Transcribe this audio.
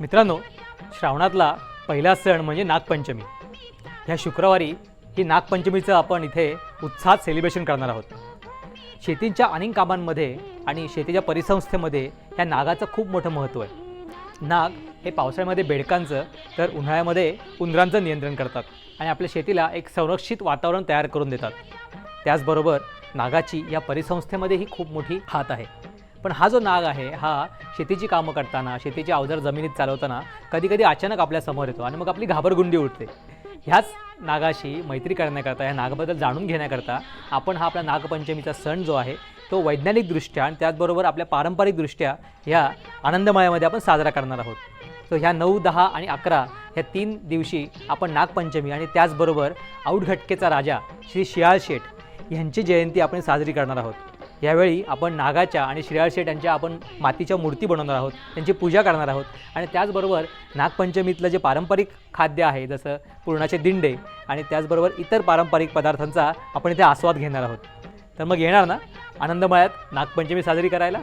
मित्रांनो श्रावणातला पहिला सण म्हणजे नागपंचमी. ह्या शुक्रवारी ही नागपंचमीचं आपण इथे उत्साहात सेलिब्रेशन करणार आहोत. शेतींच्या अनेक कामांमध्ये आणि शेतीच्या परिसंस्थेमध्ये ह्या नागाचं खूप मोठं महत्त्व आहे. नाग हे पावसाळ्यामध्ये बेडकांचं तर उन्हाळ्यामध्ये उंदरांचं नियंत्रण करतात आणि आपल्या शेतीला एक संरक्षित वातावरण तयार करून देतात. त्याचबरोबर नागाची या परिसंस्थेमध्येही खूप मोठी हात आहे. पण हा जो नाग आहे हा शेतीची कामं करताना शेतीची अवजार जमिनीत चालवताना कधीकधी अचानक आपल्यासमोर येतो आणि मग आपली घाबरगुंडी उठते ह्याच नागाशी मैत्री करण्याकरता ह्या नागाबद्दल जाणून घेण्याकरता आपण हा आपला नागपंचमीचा सण जो आहे तो वैज्ञानिकदृष्ट्या आणि त्याचबरोबर आपल्या पारंपरिकदृष्ट्या ह्या आनंदमयामध्ये आपण साजरा करणार आहोत. तर ह्या नऊ दहा आणि अकरा ह्या तीन दिवशी आपण नागपंचमी आणि त्याचबरोबर औटघटकेचा राजा श्री शियाळ शेठ ह्यांची जयंती आपण साजरी करणार आहोत. यावेळी आपण नागाच्या आणि श्रेयाळ शेठ यांच्या आपण मातीच्या मूर्ती बनवणार आहोत त्यांची पूजा करणार आहोत. आणि त्याचबरोबर नागपंचमीतलं जे पारंपरिक खाद्य आहे जसं पुरणाचे दिंडे आणि त्याचबरोबर इतर पारंपरिक पदार्थांचा आपण इथे आस्वाद घेणार आहोत. तर मग येणार ना? आनंदमळ्यात नागपंचमी साजरी करायला?